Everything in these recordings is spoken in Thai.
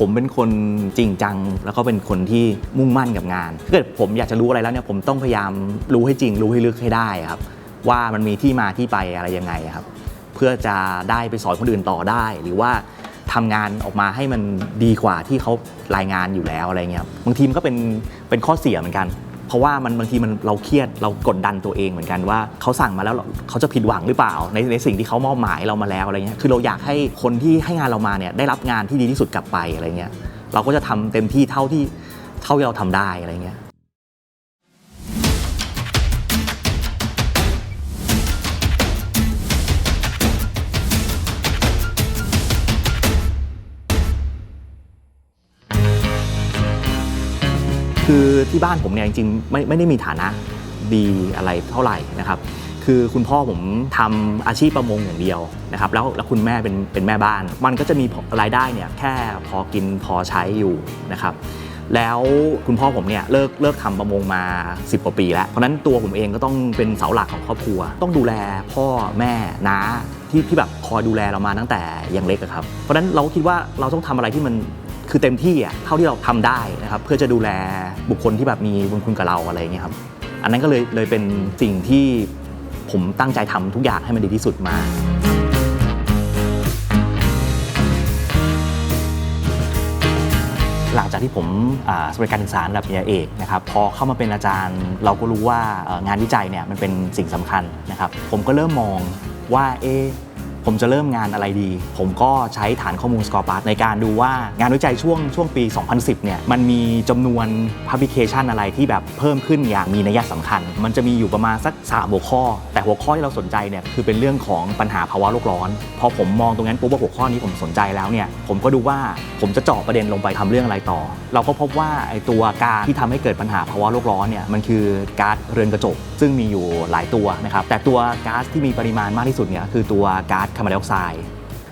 ผมเป็นคนจริงจัง แล้วก็เป็นคนที่มุ่งมั่นกับงานถ้าเกิดผมอยากจะรู้อะไรแล้วเนี่ยผมต้องพยายามรู้ให้จริง รู้ให้ลึกให้ได้ครับ ว่ามันมีที่มาที่ไปอะไรยังไงครับ เพื่อจะได้ไปสอนคนอื่นต่อได้ หรือว่าทำงานออกมาให้มันดีกว่าที่เขารายงานอยู่แล้วอะไรเงี้ยครับบางทีมันก็เป็นเป็นข้อเสียเหมือนกัน เพราะว่ามันบางทีมันเราเครียดเรากดดันตัวเองเหมือนกันว่าเขาสั่งมาแล้วเราเขาจะผิดหวังหรือเปล่า ในในสิ่งที่เขามอบหมายเรามาแล้วอะไรเงี้ยคือเราอยากให้คนที่ให้งานเรามาเนี่ยได้รับงานที่ดีที่สุดกลับไปอะไรเงี้ยเราก็จะทำเต็มที่เท่าที่เท่าที่เราทำได้อะไรเงี้ย คือที่บ้านผมเนี่ยจริงๆไม่ไม่ได้มีฐานะดีอะไรเท่าไหร่นะครับ คือคุณพ่อผมทำอาชีพประมงอย่างเดียวนะครับ แล้วแล้วคุณแม่เป็นเป็นแม่บ้าน มันก็จะมีรายได้เนี่ยแค่พอกินพอใช้อยู่นะครับแล้วคุณพ่อผมเนี่ยเลิกเลิกทำประมงมา 10กว่าปีแล้ว เพราะนั้นตัวผมเองก็ต้องเป็นเสาหลักของครอบครัว ต้องดูแลพ่อแม่น้าที่ที่แบบคอยดูแลเรามาตั้งแต่ยังเล็กครับ เพราะฉะนั้นเราก็คิดว่าเราต้องทำอะไรที่มัน คือเต็มที่อะเท่าที่เราทำได้นะครับเพื่อจะดูแลบุคคลที่แบบมีบุญคุณกับเราอะไรเงี้ยครับอันนั้นก็เลยเลยเป็นสิ่งที่ผมตั้งใจทำทุกอย่างให้มันดีที่สุดมาหลังจากที่ผมอ่าสำเร็จการศึกษาระดับปริญญาเอกนะครับพอเข้ามาเป็นอาจารย์ เราก็รู้ว่างานวิจัยเนี่ยมันเป็นสิ่งสำคัญนะครับ ผมก็เริ่มมองว่าเอ ผมจะเริ่มงานอะไรดี ผมก็ใช้ฐานข้อมูล Scorpart ในการดูว่างานวิจัยช่วงช่วงปี 2010 เนี่ย มันมีจำนวน Publication อะไรที่แบบเพิ่มขึ้นอย่างมีนัยสำคัญ มันจะมีอยู่ประมาณสัก3หัวข้อ แต่หัวข้อที่เราสนใจเนี่ยคือเป็นเรื่องของปัญหาภาวะโลกร้อน พอผมมองตรงนั้นปุ๊บว่าหัวข้อนี้ผมสนใจแล้วเนี่ย ผมก็ดูว่าผมจะเจาะประเด็นลงไปทำเรื่องอะไรต่อ เราก็พบว่าไอ้ตัวก๊าซที่ทำให้เกิดปัญหาภาวะโลกร้อนเนี่ย มันคือก๊าซเรือนกระจก ซึ่งมีอยู่หลายตัวนะครับ แต่ตัวก๊าซที่มีปริมาณมากที่สุดเนี่ยคือตัวก๊าซคาร์บอนไดออกไซด์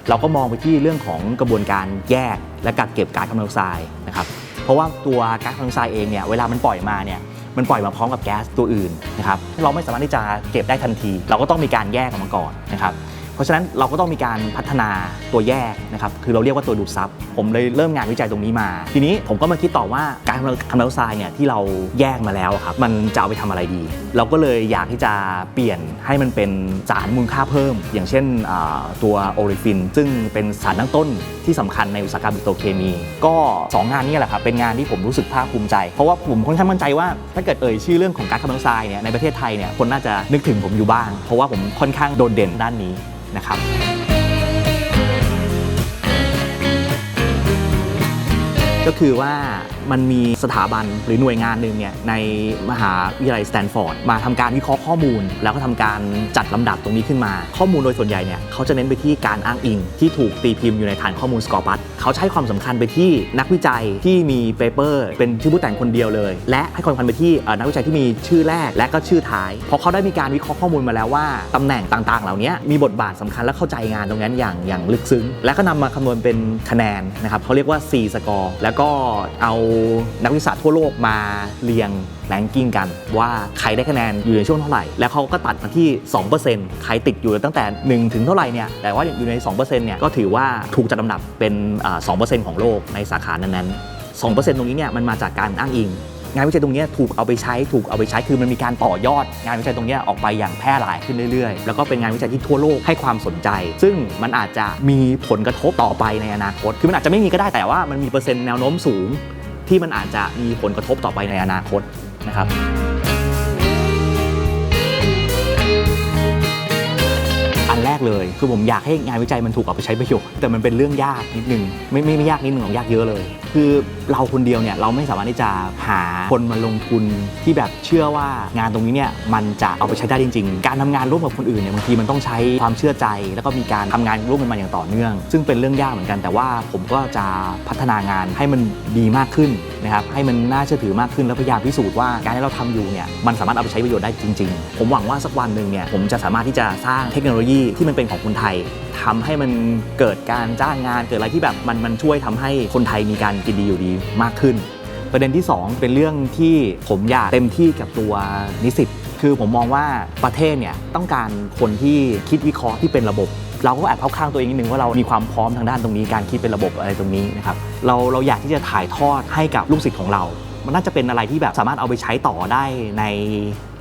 เราก็มองไปที่เรื่องของกระบวนการแยกและกักเก็บก๊าซคาร์บอนไดออกไซด์นะครับเพราะว่าตัวก๊าซคาร์บอนไดออกไซด์เองเนี่ยเวลามันปล่อยมาเนี่ยมันปล่อยมาพร้อมกับแก๊สตัวอื่นนะครับเราไม่สามารถที่จะเก็บได้ทันที เราก็ต้องมีการแยกออกมาก่อนนะครับ ราะฉะนั้นเราก็ต้องมีการพัฒนาตัวแยกนะครับคือเราเรียกว่าตัวดูดซับผมเลยเริ่มงานวิจัยตรงนี้มา ทีนี้ผมก็มาคิดต่อว่าการคาร์บอนไดออกไซด์เนี่ยที่เราแยกมาแล้วครับมันจะเอาไปทำอะไรดี เราก็เลยอยากที่จะเปลี่ยนให้มันเป็นสารมูลค่าเพิ่ม อย่างเช่นตัวโอริฟิน ซึ่งเป็นสารตั้งต้นที่สำคัญในอุตสาหกรรมปิโตรเคมี ก็สองงานนี้แหละครับเป็นงานที่ผมรู้สึกภาคภูมิใจ เพราะว่าผมค่อนข้างมั่นใจว่าถ้าเกิดเอ่ยชื่อเรื่องของก๊าซคาร์บอนไดออกไซด์เนี่ยในประเทศไทยเนี่ยคนน่าจะนึกถึงผมอยู่บ้าง เพราะว่าผมค่อนข้างโดดเด่นด้านนี้นะครับ ก็คือว่ามันมีสถาบันหรือหน่วยงานหนึ่งเนี่ยในมหาวิทยาลัยสแตนฟอร์ดมาทำการวิเคราะห์ข้อมูล แล้วก็ทำการจัดลำดับตรงนี้ขึ้นมา ข้อมูลโดยส่วนใหญ่เนี่ยเขาจะเน้นไปที่การอ้างอิง ที่ถูกตีพิมพ์อยู่ในฐานข้อมูลสกอร์ปัตเขาใช้ความสำคัญไปที่นักวิจัยที่มีเปเปอร์เป็นชื่อผู้แต่งคนเดียวเลย และให้ความสำคัญไปที่นักวิจัยที่มีชื่อแรกและก็ชื่อท้ายเพราะเขาได้มีการวิเคราะห์ข้อมูลมาแล้วว่าตำแหน่งต่างๆ เหล่านี้มีบทบาทสำคัญและเข้าใจงานตรงนั้นอย่างอย่างลึกซึ้ง และก็นำมาคำนวณเป็นคะแนนนะครับเขาเรียกว่า C score แล้แล้วก็เอานักวิชาตทั่วโลกมาเรียงแรงกิ้งกัน ว่าใครได้คะแนนอยู่ในช่วงเท่าไหร่ แล้วเขาก็ตัดมาที่ 2%ใครติดอยู่ตั้งแต่ 1 ถึงเท่าไหร่เนี่ยแต่ว่าอยู่ใน 2%เนี่ยก็ถือว่าถูกจัดลำดับเป็นอ่า2%ของโลกในสาขานั้นๆ2%ตรงนี้เนี่ยมันมาจากการอ้างอิง งานวิจัยตรงนี้ถูกเอาไปใช้ถูกเอาไปใช้คือมันมีการต่อยอด งานวิจัยตรงนี้ออกไปอย่างแพร่หลายขึ้นเรื่อยๆ แล้วก็เป็นงานวิจัยที่ทั่วโลกให้ความสนใจ ซึ่งมันอาจจะมีผลกระทบต่อไปในอนาคต คือมันอาจจะไม่มีก็ได้แต่ว่ามันมีเปอร์เซ็นต์แนวโน้มสูง ที่มันอาจจะมีผลกระทบต่อไปในอนาคตนะครับอันแรกเลยคือผมอยากให้งานวิจัยมันถูกเอาไปใช้ประโยชน์แต่มันเป็นเรื่องยากนิดนึงไม่ไม่ไม่ยากนิดนึงหรอกยากเยอะเลยคือเราคนเดียวเนี่ยเราไม่สามารถที่จะหาคนมาลงทุนที่แบบเชื่อว่างานตรงนี้เนี่ยมันจะเอาไปใช้ได้จริง ๆ การทำงานร่วมกับคนอื่นเนี่ยบางทีมันต้องใช้ความเชื่อใจ แล้วก็มีการทำงานร่วมกันมาอย่างต่อเนื่อง ซึ่งเป็นเรื่องยากเหมือนกันแต่ว่าผมก็จะพัฒนางานให้มันดีมากขึ้นนะครับให้มันน่าเชื่อถือมากขึ้นแล้วพยายามพิสูจน์ว่าการที่เราทำอยู่เนี่ยมันสามารถเอาไปใช้ประโยชน์ได้จริง ๆ ผมหวังว่าสักวันหนึ่งเนี่ยผมจะสามารถที่จะสร้างเทคโนโลยีที่มันเป็นของคนไทยทำให้มันเกิดการจ้างงานเกิดอะไรที่แบบมันมันช่วยทำให้คนไทยมีการกินดีอยู่ดีมากขึ้น ประเด็นที่ 2 เป็นเรื่องที่ผมอยากเต็มที่กับตัวนิสิตคือผมมองว่าประเทศเนี่ยต้องการคนที่คิดวิเคราะห์ที่เป็นระบบ เราก็แอบเข้าข้างตัวเองนิดนึงว่าเรามีความพร้อมทางด้านตรงนี้การคิดเป็นระบบอะไรตรงนี้นะครับเราเราอยากที่จะถ่ายทอดให้กับลูกศิษย์ของเรา มันน่าจะเป็นอะไรที่แบบสามารถเอาไปใช้ต่อได้ใน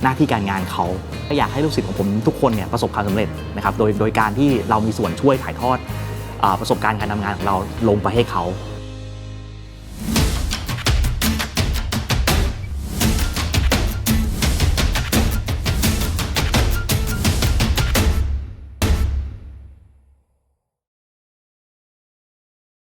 หน้าที่การงานเขาก็อยากให้ลูกศิษย์ของผมทุกคนเนี่ยประสบความสำเร็จนะครับโดยโดยการที่เรามีส่วนช่วยถ่ายทอดอประสบการณ์การทำงานของเราลงไปให้เขา